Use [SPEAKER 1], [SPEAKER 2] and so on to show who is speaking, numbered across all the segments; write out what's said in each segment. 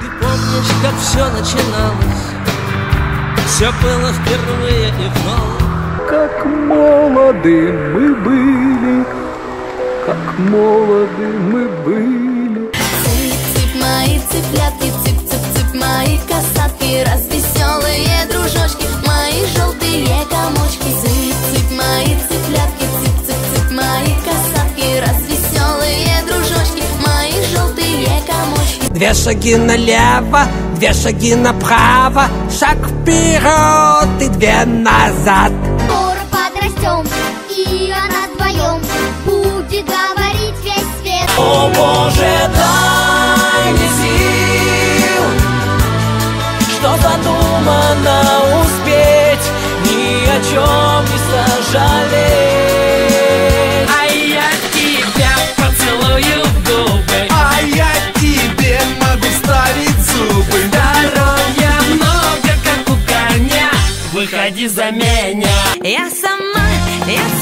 [SPEAKER 1] Ты помнишь, как все начиналось? Все было впервые и вновь
[SPEAKER 2] Как молоды мы были Как молоды мы были
[SPEAKER 1] Две шаги налево, две шаги направо Шаг вперед и две назад
[SPEAKER 3] Скоро подрастем, и она вдвоем будет говорить весь свет.
[SPEAKER 1] О боже, дай мне сил Что задумано успеть Ни о чем не сожалеть Выходи за меня.
[SPEAKER 4] Я сама, я сама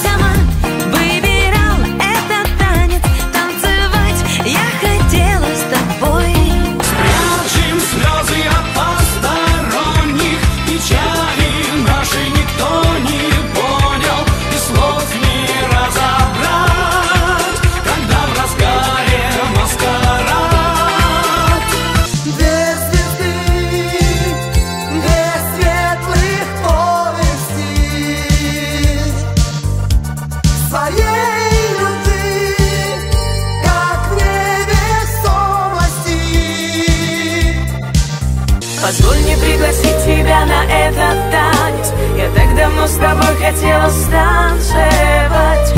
[SPEAKER 4] Позволь мне пригласить тебя на этот танец. Я так давно с тобой хотела станцевать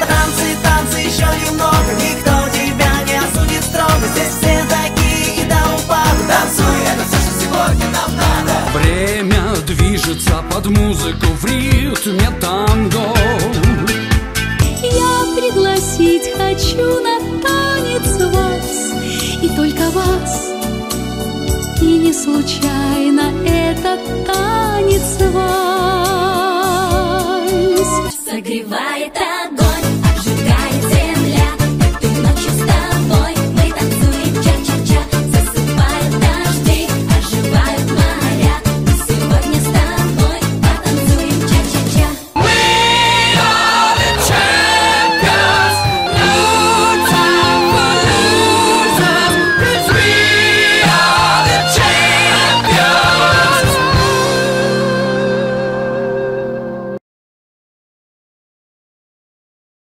[SPEAKER 5] Танцы, танцы, еще немного. Никто тебя не осудит строго. Здесь все такие и до упаду Танцуй, это все, что сегодня нам надо.
[SPEAKER 2] Время движется под музыку в ритме танго.
[SPEAKER 6] Я пригласить хочу на танец вас. И только вас не случайно этот танец вас